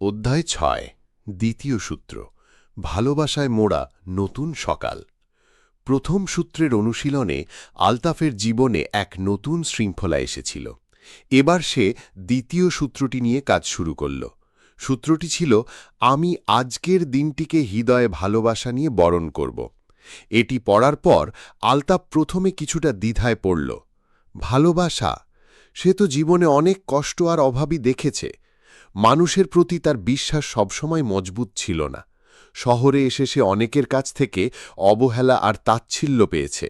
অধ্যায় ছয়, দ্বিতীয় সূত্র, ভালোবাসায় মোড়া নতুন সকাল। প্রথম সূত্রের অনুশীলনে আলতাফের জীবনে এক নতুন শৃঙ্খলা এসেছিল। এবার সে দ্বিতীয় সূত্রটি নিয়ে কাজ শুরু করল। সূত্রটি ছিল, আমি আজকের দিনটিকে হৃদয়ে ভালোবাসা নিয়ে বরণ করব। এটি পড়ার পর আলতাফ প্রথমে কিছুটা দ্বিধায় পড়ল। ভালোবাসা? সে তো জীবনে অনেক কষ্ট আর অভাবই দেখেছে। মানুষের প্রতি তার বিশ্বাস সবসময় মজবুত ছিল না। শহরে এসে সে অনেকের কাছ থেকে অবহেলা আর তাচ্ছিল্য পেয়েছে।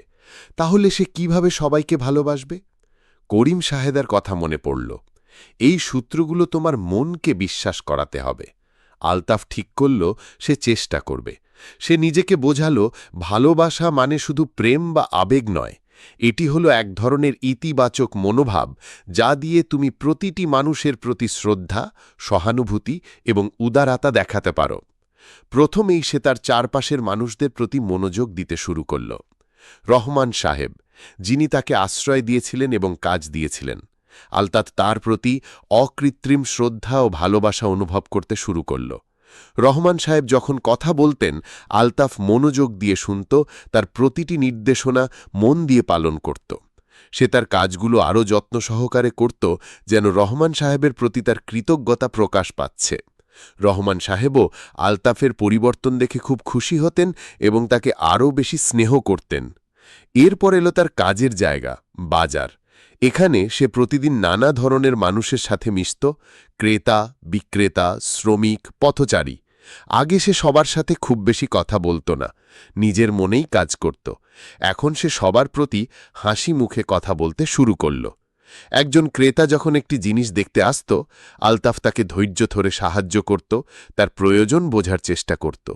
তাহলে সে কীভাবে সবাইকে ভালোবাসবে? করিম সাহেদার কথা মনে পড়ল। এই সূত্রগুলো তোমার মনকে বিশ্বাস করাতে হবে। আলতাফ ঠিক করল, সে চেষ্টা করবে। সে নিজেকে বোঝালো, ভালোবাসা মানে শুধু প্রেম বা আবেগ নয় এটি হলো এক ধরনের ইতিবাচক মনোভাব যা দিয়ে তুমি প্রতিটি মানুষের প্রতি শ্রদ্ধা, সহানুভূতি এবং উদারতা দেখাতে পারো। প্রথমেই সে তার চারপাশের মানুষদের প্রতি মনোযোগ দিতে শুরু করল। রহমান সাহেব, যিনি তাকে আশ্রয় দিয়েছিলেন এবং কাজ দিয়েছিলেন আলতাত তার প্রতি অকৃত্রিম শ্রদ্ধা ও ভালোবাসা অনুভব করতে শুরু করল। রহমান সাহেব যখন কথা বলতেন, আলতাফ মনোযোগ দিয়ে শুনত, তার প্রতিটি নির্দেশনা মন দিয়ে পালন করত। সে তার কাজগুলো আরও যত্ন সহকারে করত, যেন রহমান সাহেবের প্রতি তার কৃতজ্ঞতা প্রকাশ পাচ্ছে। রহমান সাহেবও আলতাফের পরিবর্তন দেখে খুব খুশি হতেন এবং তাকে আরও বেশি স্নেহ করতেন। এরপর এলো তার কাজের জায়গা, বাজার। এখানে সে প্রতিদিন নানা ধরনের মানুষের সাথে মিশত, ক্রেতা, বিক্রেতা, শ্রমিক, পথচারী। আগে সে সবার সাথে খুব বেশি কথা বলতো না, নিজের মনেই কাজ করত। এখন সে সবার প্রতি হাসি মুখে কথা বলতে শুরু করল। একজন ক্রেতা যখন একটি জিনিস দেখতে আসত, আলতাফ তাকে ধৈর্য ধরে সাহায্য করত, তার প্রয়োজন বোঝার চেষ্টা করত।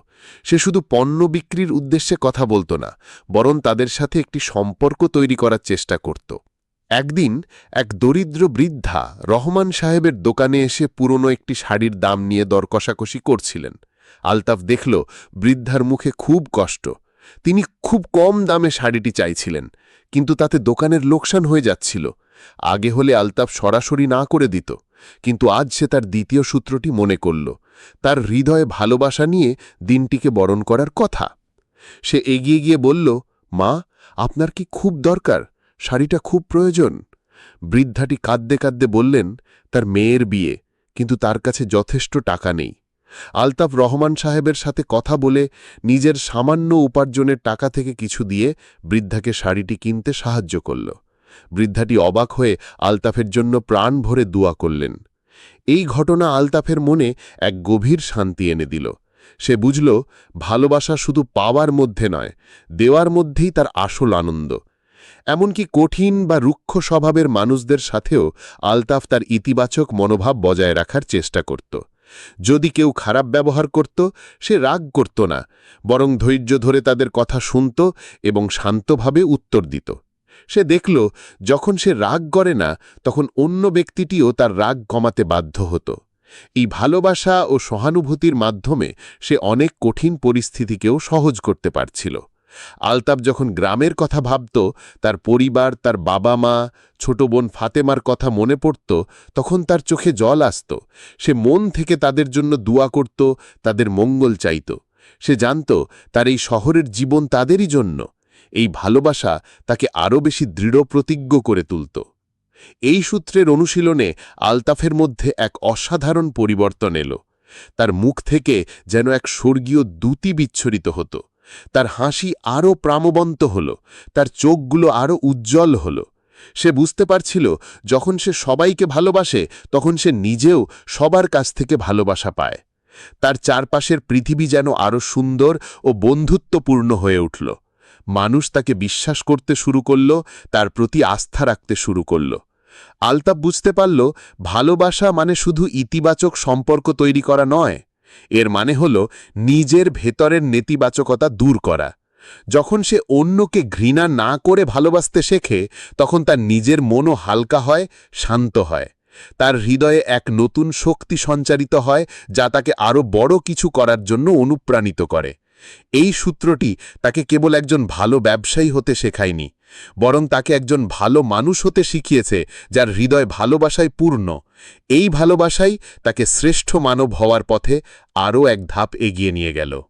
সে শুধু পণ্য বিক্রির উদ্দেশ্যে কথা বলতো না, বরং তাদের সাথে একটি সম্পর্ক তৈরি করার চেষ্টা করত। একদিন এক দরিদ্র বৃদ্ধা রহমান সাহেবের দোকানে এসে পুরনো একটি শাড়ির দাম নিয়ে দর কষাকষি করছিলেন। আলতাফ দেখল, বৃদ্ধার মুখে খুব কষ্ট। তিনি খুব কম দামে শাড়িটি চাইছিলেন, কিন্তু তাতে দোকানের লোকসান হয়ে যাচ্ছিল। আগে হলে আলতাফ সরাসরি না করে দিত, কিন্তু আজ সে তার দ্বিতীয় সূত্রটি মনে করল, তার হৃদয়ে ভালোবাসা নিয়ে দিনটিকে বরণ করার কথা। সে এগিয়ে গিয়ে বলল, মা, আপনার কি খুব দরকার? শাড়িটা খুব প্রয়োজন। বৃদ্ধাটি কাঁদতে কাঁদতে বললেন, তার মেয়ের বিয়ে, কিন্তু তার কাছে যথেষ্ট টাকা নেই। আলতাফ রহমান সাহেবের সাথে কথা বলে নিজের সামান্য উপার্জনের টাকা থেকে কিছু দিয়ে বৃদ্ধাকে শাড়িটি কিনতে সাহায্য করল। বৃদ্ধাটি অবাক হয়ে আলতাফের জন্য প্রাণ ভরে দোয়া করলেন। এই ঘটনা আলতাফের মনে এক গভীর শান্তি এনে দিল। সে বুঝল, ভালোবাসা শুধু পাওয়ার মধ্যে নয়, দেওয়ার মধ্যেই তার আসল আনন্দ। এমনকি কঠিন বা রুক্ষ স্বভাবের মানুষদের সাথেও আলতাফ তার ইতিবাচক মনোভাব বজায় রাখার চেষ্টা করত। যদি কেউ খারাপ ব্যবহার করত, সে রাগ করত না, বরং ধৈর্য ধরে তাদের কথা শুনত এবং শান্তভাবে উত্তর দিত। সে দেখল, যখন সে রাগ করে না, তখন অন্য ব্যক্তিটিও তার রাগ কমাতে বাধ্য হতো। এই ভালোবাসা ও সহানুভূতির মাধ্যমে সে অনেক কঠিন পরিস্থিতিকেও সহজ করতে পারছিল। আলতাব যখন গ্রামের কথা ভাবত, তার পরিবার, তার বাবা মা ছোট বোন ফাতেমার কথা মনে পড়ত, তখন তার চোখে জল আসত। সে মন থেকে তাদের জন্য দুয়া করত, তাদের মঙ্গল চাইত। সে জানত, তার এই শহরের জীবন তাদেরই জন্য। এই ভালোবাসা তাকে আরও বেশি দৃঢ় প্রতিজ্ঞ করে তুলত। এই সূত্রের অনুশীলনে আলতাফের মধ্যে এক অসাধারণ পরিবর্তন এলো। তার মুখ থেকে যেন এক স্বর্গীয় দ্যুতি বিচ্ছরিত হতো। তার হাসি আরও প্রামবন্ত হল, তার চোখগুলো আরও উজ্জ্বল হল। সে বুঝতে পারছিল, যখন সে সবাইকে ভালোবাসে, তখন সে নিজেও সবার কাছ থেকে ভালোবাসা পায়। তার চারপাশের পৃথিবী যেন আরও সুন্দর ও বন্ধুত্বপূর্ণ হয়ে উঠল। মানুষ তাকে বিশ্বাস করতে শুরু করল, তার প্রতি আস্থা রাখতে শুরু করল। আলতাপ বুঝতে পারল, ভালোবাসা মানে শুধু ইতিবাচক সম্পর্ক তৈরি করা নয়। এর মানে হল নিজের ভেতরের নেতিবাচকতা দূর করা। যখন সে অন্যকে ঘৃণা না করে ভালোবাসতে শেখে, তখন তার নিজের মনও হালকা হয়, শান্ত হয়। তার হৃদয়ে এক নতুন শক্তি সঞ্চারিত হয়, যা তাকে আরও বড় কিছু করার জন্য অনুপ্রাণিত করে। এই সূত্রটি তাকে কেবল একজন ভালো ব্যবসায়ী হতে শেখায়নি। বরং তাকে একজন ভালো মানুষ হতে শিখিয়েছে, যার হৃদয় ভালোবাসায় পূর্ণ। এই ভালোবাসাই তাকে শ্রেষ্ঠ মানব হওয়ার পথে আরও এক ধাপ এগিয়ে নিয়ে গেল।